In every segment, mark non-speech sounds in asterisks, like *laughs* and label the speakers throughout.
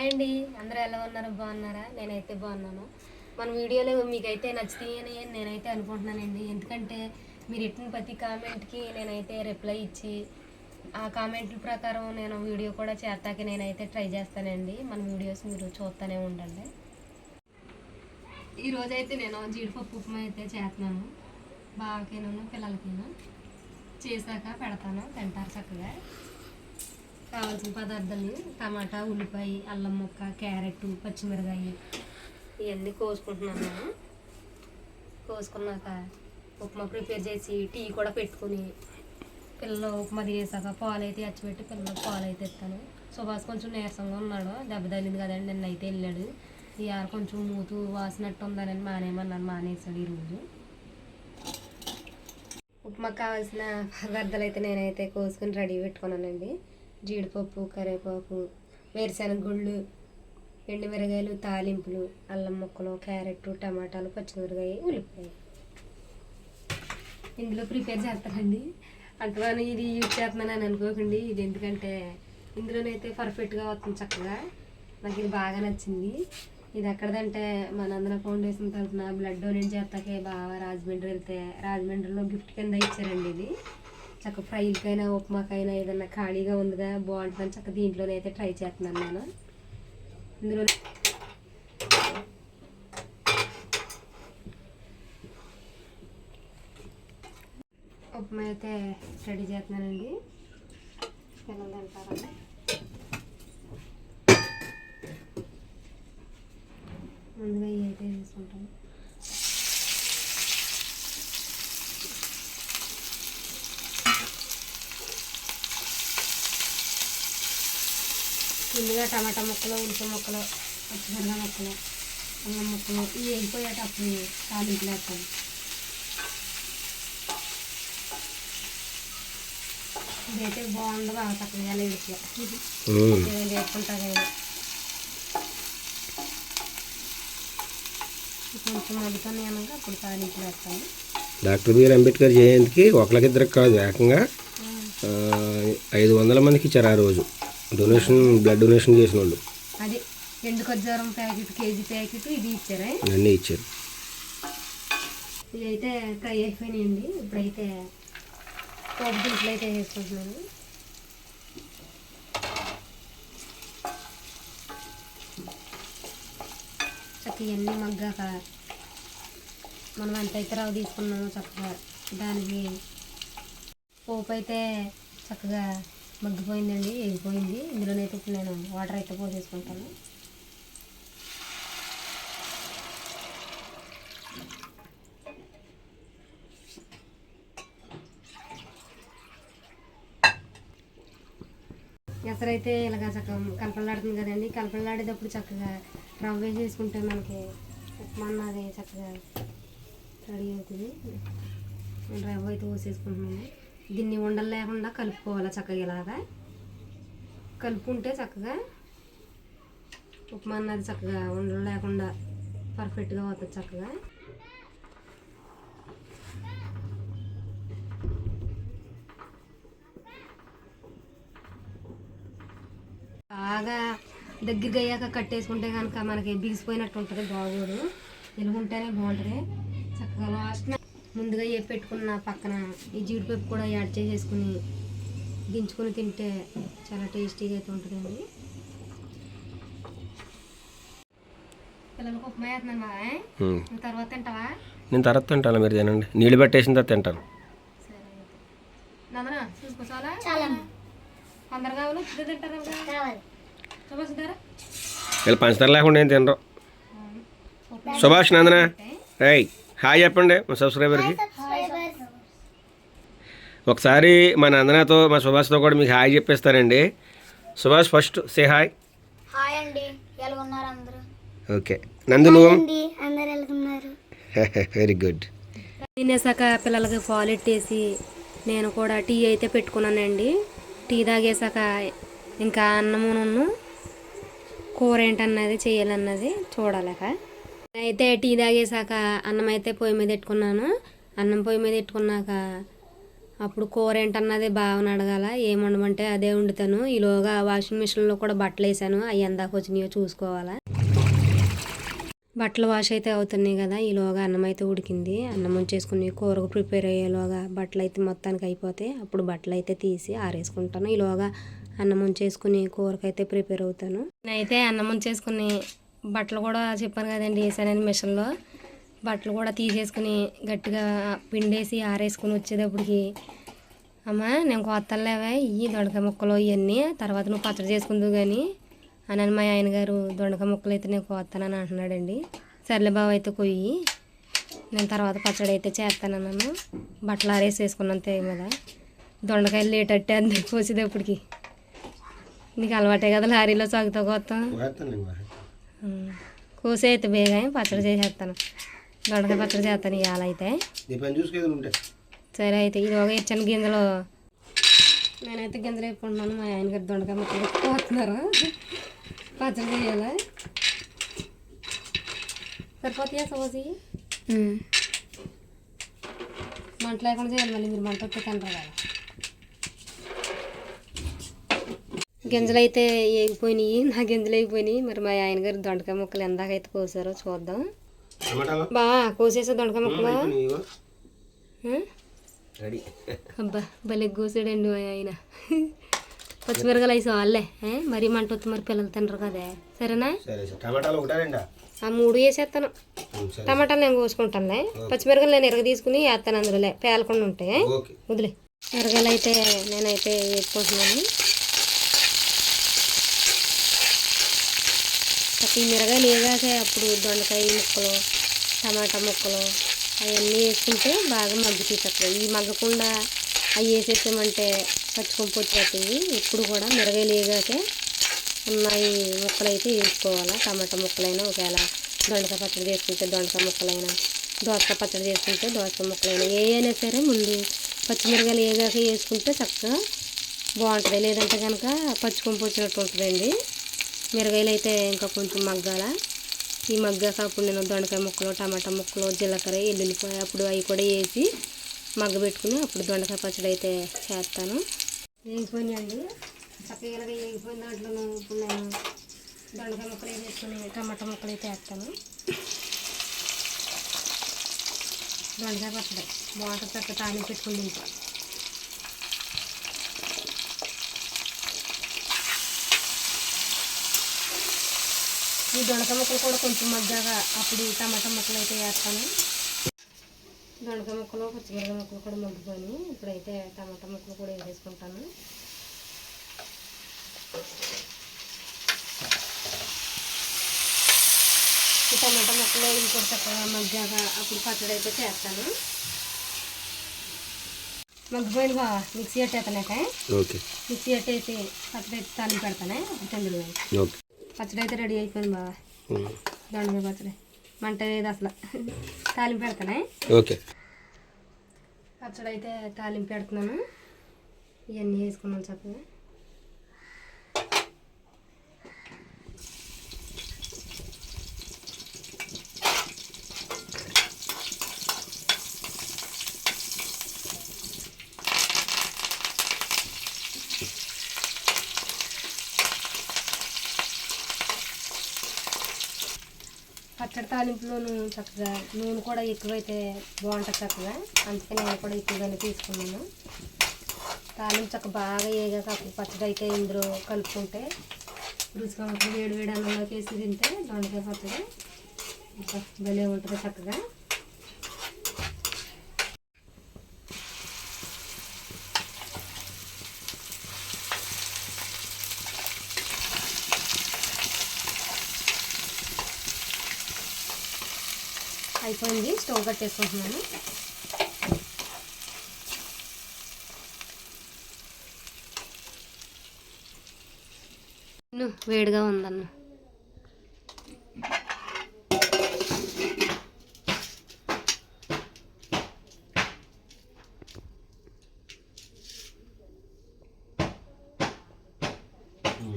Speaker 1: Hi అండి. అందరూ ఎలా ఉన్నారు? బాగున్నారా? నేనైతే బాగున్నాను. మన వీడియోలో మీకైతే నచ్చుతాయని నేనైతే అనుకుంటున్నానండి. ఎందుకంటే మీరు ఇట్టిన ప్రతి కామెంట్కి నేనైతే రిప్లై ఇచ్చి ఆ కామెంట్ల ప్రకారం నేను వీడియో కూడా చేస్తాకి నేనైతే ట్రై చేస్తానండి. మన వీడియోస్ మీరు చూస్తూనే ఉండండి. ఈరోజైతే నేను జీడిపప్పు ఉప్మా అయితే చేస్తున్నాను. బావకిను పిల్లలకిను. చేశాక పెడతాను. తింటారు చక్కగా. కావాల్సిన పదార్థాలు టమాటా ఉల్లిపాయ అల్లం ముక్క క్యారెట్ పచ్చిమిరకాయ ఇవన్నీ కోసుకుంటున్నాను. నేను కోసుకున్నాక ఉప్మా ప్రిపేర్ చేసి టీ కూడా పెట్టుకుని పిల్లలు ఉప్మా చేసాక పాలు అయితే అచ్చిపెట్టి పిల్లలకు పాలు అయితే ఇస్తాను. సుభాష్ కొంచెం నీరసంగా ఉన్నాడు దెబ్బ తగిలింది కదండి నిన్న అయితే వెళ్ళాడు ఇవాళ కొంచెం మూతు వాసినట్టు ఉందని మానేమన్నాను మానేసాడు ఈరోజు ఉప్మా కావాల్సిన పదార్థాలు అయితే నేనైతే కోసుకుని రెడీ పెట్టుకున్నానండి. జీడిపప్పు కరివేపాకు వేరుశనగ గుళ్ళు ఎండుమిరగాయలు తాలింపులు అల్లం ముక్కలు క్యారెట్ టమాటాలు పచ్చిమిరకాయ ఉల్లిపాయ. ఇందులో ప్రిపేర్ చేస్తానండి. అంతగానో ఇది యూజ్ చేస్తున్నానని అనుకోకండి. ఇది ఎందుకంటే ఇందులోనైతే పర్ఫెక్ట్గా వస్తుంది చక్కగా. నాకు ఇది బాగా నచ్చింది. ఇది ఎక్కడదంటే మన నందన ఫౌండేషన్ తరఫున బ్లడ్ డొనేట్ చేస్తాకే బాగా రాజమండ్రి వెళ్తే రాజమండ్రిలో గిఫ్ట్ కింద ఇచ్చారండి ఇది. చక్క ఫ్రైలకైనా ఉప్మాకైనా ఏదైనా ఖాళీగా ఉందిగా బాగుంటుందని చక్క దీంట్లోనే అయితే ట్రై చేస్తున్నాను నేను. ఇందులో ఉప్మా అయితే రెడీ చేస్తున్నానండి. పిల్లలు తింటారని ముందుగా ఇవి అయితే తీసుకుంటాను. ముందుగా టమాటా ముక్కలు ఉల్లిపాయ ముక్కలు పచ్చిమిరపకాయ ముక్కలు అల్లం ముక్కలు ఇవి వేగిపోయేటప్పుడు తాలింపులు వేస్తాను. ఇదైతే బాగుంది బాగా చక్కగా కదా. కొంచెం మగ్గుతాను అనగా అప్పుడు తాలింపులు వేస్తాను.
Speaker 2: డాక్టర్ బిఆర్ అంబేద్కర్ జయంతికి ఒకరికిద్దరికి కాదు ఏకంగా ఐదు వందల మందికి ఇచ్చారు ఆ రోజు. డొనేషన్ బ్లడ్ డొనేషన్ చేసిన వాళ్ళు
Speaker 1: అది ఎండు ఖర్జూరం ప్యాకెట్ కేజీ ప్యాకెట్ ఇది ఇచ్చారా?
Speaker 2: అన్నీ ఇచ్చారు.
Speaker 1: ఇదైతే ఫ్రై అయిపోయినాయండి. ఇప్పుడైతే పోపు దింపులు అయితే వేసుకుంటున్నాను. చక్కగా ఇవన్నీ మగ్గాక మనం ఎంతైతే రవ్వ తీసుకున్నామో చక్కగా దానికి పోపు అయితే చక్కగా మగ్గిపోయిందండి ఎగిపోయింది ఇందులోనైతే ఇప్పుడు నేను వాటర్ అయితే పోసేసుకుంటాను. ఎసరైతే ఇలాగ చక్కగా కలపలాడుతుంది కదండి. కలపలాడేటప్పుడు చక్కగా రవ్వ వేసేసుకుంటే మనకి ఉప్మా అన్నది చక్కగా రెడీ అవుతుంది. రవ్వ అయితే పోసేసుకుంటున్నాను. దీన్ని ఉండలు లేకుండా కలుపుకోవాలి చక్కగా ఇలాగా. కలుపుకుంటే చక్కగా ఉప్మా అన్నది చక్కగా ఉండలు లేకుండా పర్ఫెక్ట్గా అవుతుంది చక్కగా. బాగా దగ్గరికి అయ్యాక కట్టేసుకుంటే కనుక మనకి బిగిసిపోయినట్టు ఉంటుంది బాగోదు. ఎలుగుంటేనే బాగుంటుంది. చక్కగా లాస్ట్ ముందుగా ఏ పెట్టుకున్న పక్కన ఈ జీడిపప్పు కూడా యాడ్ చేసేసుకుని దించుకొని తింటే చాలా టేస్టీగా అయితే ఉంటుందండి. పిల్లలకు ఉప్మా వేస్తున్నాను. తర్వాత తింటావా?
Speaker 2: నేను తర్వాత తింటాను మీరు తినండి. నీళ్ళు పెట్టేసిన తర్వాత తింటాను.
Speaker 1: నందన అందరు కావాలి ఇప్పుడు తింటారు
Speaker 2: వీళ్ళు పంచదార లేకుండా ఏం తినరు. సుభాష్ నందన. రై హాయ్ చెప్పండి మా సబ్స్క్రైబర్కి. ఒకసారి మా నందనతో మా సుభాష్తో కూడా మీకు hi చెప్పేస్తానండి Subhash first say hi.
Speaker 3: Hi అండి. ఎలా ఉన్నారు అందరూ?
Speaker 2: ఓకే. నందు నువ్వు? వెరీ గుడ్ *laughs*
Speaker 1: తినేసాక పిల్లలకి పాలు ఎట్టేసి నేను కూడా టీ అయితే పెట్టుకున్నానండి. టీ తాగేసాక ఇంకా అన్నమును కూర ఏంటన్నది చేయాలన్నది చూడాలక. అయితే టీ తాగేసాక అన్నం అయితే పొయ్యి మీద పెట్టుకున్నాను. అన్నం పొయ్యి మీద పెట్టుకున్నాక అప్పుడు కూర ఏంటన్నది బావని అడగాల ఏం వండమంటే అదే వండుతాను. ఈలోగా వాషింగ్ మిషన్లో కూడా బట్టలు వేసాను. అవి ఎందాక వచ్చినాయో చూసుకోవాలా. బట్టలు వాష్ అయితే అవుతున్నాయి కదా ఈలోగా అన్నం అయితే ఉడికింది. అన్నం ఉంచేసుకుని కూరకు ప్రిపేర్ అయ్యేలోగా బట్టలు అయితే మొత్తానికి అయిపోతే అప్పుడు బట్టలు అయితే తీసి ఆరేసుకుంటాను. ఈలోగా అన్నం ఉంచేసుకుని కూరకైతే ప్రిపేర్ అవుతాను. నేనైతే అన్నం ఉంచేసుకుని బట్టలు కూడా చెప్పాను కదండి వేసానని మిషన్లో. బట్టలు కూడా తీసేసుకుని గట్టిగా పిండేసి ఆరేసుకుని వచ్చేటప్పటికి అమ్మ నేను కొత్తలేవే ఇవి దొండకాయ ముక్కలు ఇవన్నీ తర్వాత నువ్వు పచ్చడి చేసుకుందువు కానీ అని మా ఆయన గారు దొండకాయ ముక్కలు అయితే నేను కోస్తానని అంటున్నాడండి. సర్లే బావ అయితే కొయ్యి నేను తర్వాత పచ్చడి అయితే చేస్తానన్నాను బట్టలు ఆరేసి వేసుకున్నంతే కదా దొండకాయలు లేటట్టే అంది కోసేటప్పటికి నీకు అలవాటే కదా లారీలో సాగుతా కొత్త. కోసి అయితే బేగా పచ్చడి చేసేస్తాను దొండకాయ పచ్చడి చేస్తాను ఇవాళ అయితే. సరే అయితే ఇది ఒక ఇచ్చిన గింజలు. నేనైతే గింజలు వేసుకుంటున్నాను మా ఆయన గారు దొండకాయ ముక్కలు పోతున్నారు పచ్చడి చేయాలా? సరిపోతాయా సోసి? మంట లేకుండా చేయాలి మళ్ళీ మీరు మంట వస్తే తినరు కదా. గింజలు అయితే వేగిపోయినాయి నా గింజలు వేగిపోయినాయి మరి మా ఆయన గారు దొండకాయ ముక్కలు ఎందాకైతే కోసారో చూద్దాం. బా కోసేసా దొండకాయ ముక్కలు? అబ్బా భలే కూసాడండి మా ఆయన. పచ్చిమిరకాయలు వేసాం వాళ్ళే? మరీ మంట వస్తే మరి పిల్లలు తినరు కదా. సరేనా? ఆ మూడు వేసేస్తాను. టమాటాలు నేను కోసుకుంటానులే. పచ్చిమిరకాయలు నేను ఎరగ తీసుకుని వేస్తాను అందులోలే. పేలకుండా ఉంటాయి వదిలే. మిరగాయలు అయితే నేనైతే వేసుకుంటున్నాను. ప్రతి మిరగాయలు ఏగాకే అప్పుడు దొండకాయ ముక్కలు టమాటా ముక్కలు అవన్నీ వేసుకుంటే బాగా మగ్గుతాయి చక్కగా ఈ మగ్గకుండా అవి వేసేసామంటే పచ్చికొంపు ఇప్పుడు కూడా మిరగాయలు ఏగాకే ఉన్నాయి ముక్కలు అయితే వేసుకోవాలి? టమాటా ముక్కలైనా ఒకవేళ దొండకాయ పచ్చడి చేసుకుంటే దొండకాయ ముక్కలైనా దోసకాయ పచ్చడి చేసుకుంటే దోసకాయ ముక్కలైనా ఏ అయినా సరే ముందు పచ్చిమిరకాయలు ఏగాక వేసుకుంటే చక్కగా బాగుంటుంది. లేదంటే కనుక పచ్చికొంపు వచ్చినట్టు ఉంటుందండి. మిరగాయలు అయితే ఇంకా కొంచెం మగ్గాల? ఈ మగ్గాక అప్పుడు నేను దొండకాయ ముక్కలు టమాటా ముక్కలు జీలకర్ర ఎల్లుల్లిపాయ అప్పుడు అవి కూడా వేసి మగ్గబెట్టుకుని అప్పుడు దొండకాయ పచ్చడి అయితే చేస్తాను వేగిపోయినాయండి చక్కగా ఇలాగ వేగిపోయిన దాంట్లో ఇప్పుడు నేను దొండకాయ ముక్కలు వేసుకుని టమాటా ముక్కలు అయితే వేస్తాను. దొండకాయ పచ్చడి. బాగుంటుంది చక్కగా తాలింపు పెట్టుకుని ఈ దొండకాయ ముక్కలు కూడా కొంచెం మగ్గాగా అప్పుడు టమాటా ముక్కలు అయితే వేస్తాను. దొండకాయ ముక్కలు పచ్చిమిరకాయ ముక్కలు కూడా మగ్గిపోయి ఇప్పుడైతే టమాటా ముక్కలు కూడా వేసేసుకుంటాను. ఈ టమాటా ముక్కలు ఇంకొక చక్కగా మగ్గాక అప్పుడు పచ్చడి అయితే చేస్తాను. మగ్గిపోయింది బా మిక్సీ అట్టేతనాక
Speaker 2: ఓకే.
Speaker 1: మిక్సీ అట్టేసి పచ్చడి అయితే తాలింపు పెడతానే అందులో
Speaker 2: ఓకే.
Speaker 1: పచ్చడి అయితే రెడీ అయిపోయింది
Speaker 2: ఉమ్,
Speaker 1: దొండకాయ పచ్చడి. మంట లేదు అసలు. తాలింపు పెడతానే?
Speaker 2: ఓకే.
Speaker 1: పచ్చడి అయితే తాలింపు పెడుతున్నాను. ఇవన్నీ వేసుకున్నాను చక్కగా. పచ్చడి తాలింపులోను చక్కగా నూనె కూడా ఎక్కువైతే బాగుంటుంది చక్కగా అందుకే నేను కూడా ఎక్కువగానే తీసుకున్నాను. తాలింపు చక్క బాగా వేగాక అప్పుడు పచ్చడి అయితే ఇందులో కలుపుకుంటే రుచిగా ఉంటుంది. వేడి వేడి అన్నంలోకి వేసి తింటే దొండకాయ పచ్చడి. భలే ఉంటుంది చక్కగా. అయిపోయింది. స్టవ్ కట్టేసుకుంటున్నాను. వేడిగా ఉందన్న.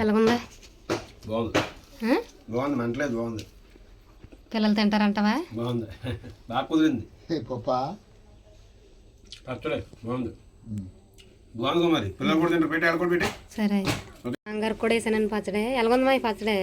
Speaker 1: ఎలాగుందా?
Speaker 2: బాగుంది.
Speaker 1: ఆ?
Speaker 2: బాగుంది. మంటలేదు బాగుంది.
Speaker 1: పిల్లలు తింటారంటవా?
Speaker 2: బాగుంది. *laughs* బాగా కుదిరింది.
Speaker 4: పప్పా.
Speaker 2: పచ్చడే బాగుంది. బాగుంది మరి. పిల్లలు కూడా తింటారు. పెట్టి ఆడ కూడా పెట్టి.
Speaker 1: సరే. అంగారు కూడా వేసానని పచ్చడే. ఎలాగుందమ్మా ఈ పచ్చడే?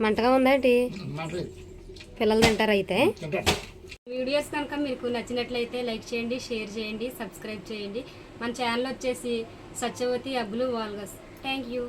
Speaker 1: మంటగా ఉందేంటి పిల్లలు తింటారు అయితే? వీడియోస్ కనుక మీకు నచ్చినట్లయితే లైక్ చేయండి షేర్ చేయండి సబ్స్క్రైబ్ చేయండి. మన ఛానల్ వచ్చేసి సత్యవతి అబ్బులు వాల్గస్. Thank you.